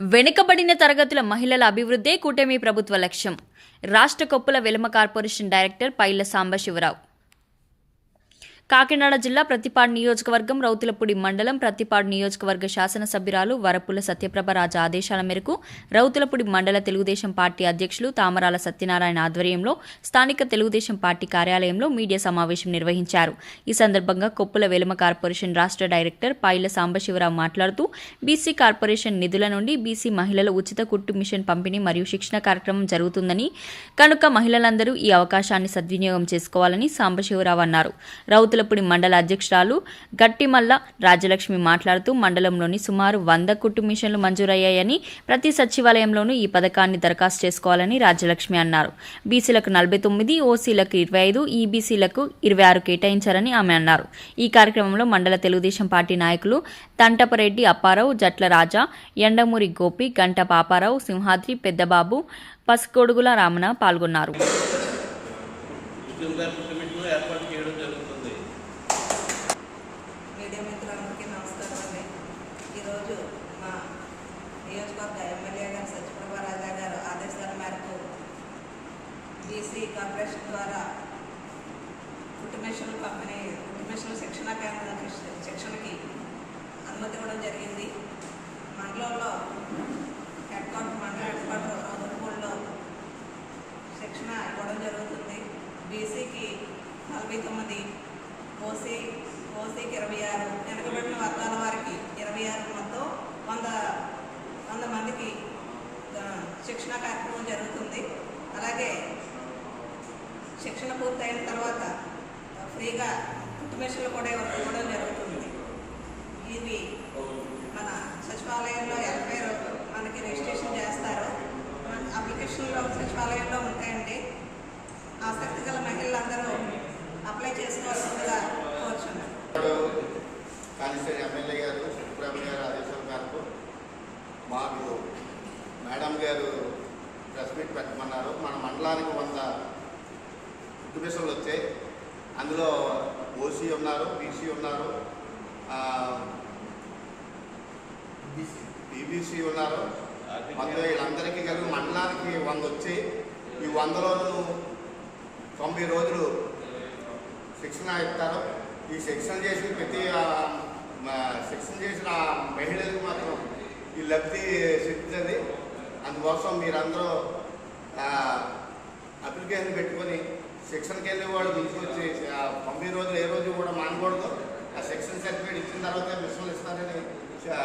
వెనుకబడిన తరగతుల మహిళల అభివృద్ధే కూటమి ప్రభుత్వ లక్ష్యం. రాష్ట్ర కొప్పుల వెలమ కార్పొరేషన్ డైరెక్టర్ పైల సాంబశివరావు. కాకినాడ జిల్లా ప్రతిపాడు నియోజకవర్గం రౌతులపూడి మండలం ప్రతిపాడు నియోజకవర్గ శాసనసభ్యురాలు వరపుల సత్యప్రభ రాజా ఆదేశాల మేరకు రౌతులపూడి మండల తెలుగుదేశం పార్టీ అధ్యక్షులు తామరాల సత్యనారాయణ ఆధ్వర్యంలో స్థానిక తెలుగుదేశం పార్టీ కార్యాలయంలో మీడియా సమావేశం నిర్వహించారు. ఈ సందర్భంగా కొప్పుల వెలుమ కార్పొరేషన్ రాష్ట్ర డైరెక్టర్ పైల సాంబశివరావు మాట్లాడుతూ బీసీ కార్పొరేషన్ నిధుల నుండి బీసీ మహిళల ఉచిత కుట్టు మిషన్ పంపిణీ మరియు శిక్షణ కార్యక్రమం జరుగుతుందని కనుక మహిళలందరూ ఈ అవకాశాన్ని సద్వినియోగం చేసుకోవాలని సాంబశివరావు అన్నారు. రౌతులపూడి మండల అధ్యక్షురాలు గట్టిమల్ల రాజలక్ష్మి మాట్లాడుతూ మండలంలోని సుమారు వంద కుట్టు మిషన్లు మంజూరయ్యాయని ప్రతి సచివాలయంలోనూ ఈ పథకాన్ని దరఖాస్తు చేసుకోవాలని రాజ్యలక్ష్మి అన్నారు. బీసీలకు నలభై తొమ్మిది ఓసీలకు ఇరవై ఐదు ఈబీసీలకు ఇరవై ఆరు కేటాయించారని ఆమె అన్నారు. ఈ కార్యక్రమంలో మండల తెలుగుదేశం పార్టీ నాయకులు తంటపరెడ్డి అప్పారావు జట్ల రాజా ఎండమూరి గోపి గంట పాపారావు సింహాద్రి పెద్దబాబు పసుకొడుగుల రామన పాల్గొన్నారు. ఏర్పాటు చేయడం జరుగుతుంది మీడియా మిత్రులందరికీ నమస్కారం అండి ఈరోజు మా నియోజకవర్గ ఎమ్మెల్యే గారు సత్యప్రభ రాజా గారు ఆదేశాల మేరకు బీసీ కార్పొరేషన్ ద్వారా కుటుంబేషన్లు పంపిణీ కుటుంబేషన్ల శిక్షణా కేంద్రం శిక్షణకి అనుమతి ఇవ్వడం జరిగింది. మండలంలో హెడ్ క్వార్టర్ మండల హెడ్ క్వార్టర్ శిక్షణ ఇవ్వడం జరుగుతుంది. బీసీకి నలభై తొమ్మిది ఓసీ ఓసీకి ఇరవై ఆరు వెనుకబడిన వర్గాల వారికి ఇరవై ఆరు మొత్తం వంద వంద మందికి శిక్షణ కార్యక్రమం జరుగుతుంది. అలాగే శిక్షణ పూర్తయిన తర్వాత ఫ్రీగా కుటుంబేషన్లు కూడా ఇవ్వ- ఇవ్వడం జరుగుతుంది. ఇవి మన సచివాలయంలో ఎనభై మనకి రిజిస్ట్రేషన్ చేస్తారు. అప్లికేషన్లో సచివాలయంలో ఉంటాయండి. ఆసక్తి గల మహిళలందరూ అప్లై చేసుకోవాల్సిందిగా కోరుచున్నాను. కాళేశ్వరి ఎమ్మెల్యే గారు సుబ్రహ్మ గారు ఆదేశాల మేరకు మాకు మేడం గారు ప్రెస్ మీట్ పెట్టమన్నారు. మన మండలానికి వంద కుటుంబేశ్వరులు వచ్చాయి అందులో ఓసీ ఉన్నారు బీసీ ఉన్నారు బీబీసీ ఉన్నారు. మొత్తం వీళ్ళందరికీ కలిపి మండలానికి వంద వచ్చి ఈ వందలోనూ తొంభై రోజులు శిక్షణ ఇస్తారు. ఈ శిక్షణ చేసిన ప్రతి శిక్షణ చేసిన మహిళలకు మాత్రం ఈ లబ్ధి సిద్ధింది అందుకోసం మీరందరూ అప్లికేషన్ పెట్టుకొని సెక్షన్కి వెళ్ళి వాడు తీసుకొచ్చి ఆ, తొంభై రోజులు ఏ రోజు కూడా మానకూడదు. ఆ సెక్షన్ సర్టిఫికేట్ ఇచ్చిన తర్వాత మిషన్లు ఇస్తారని చ-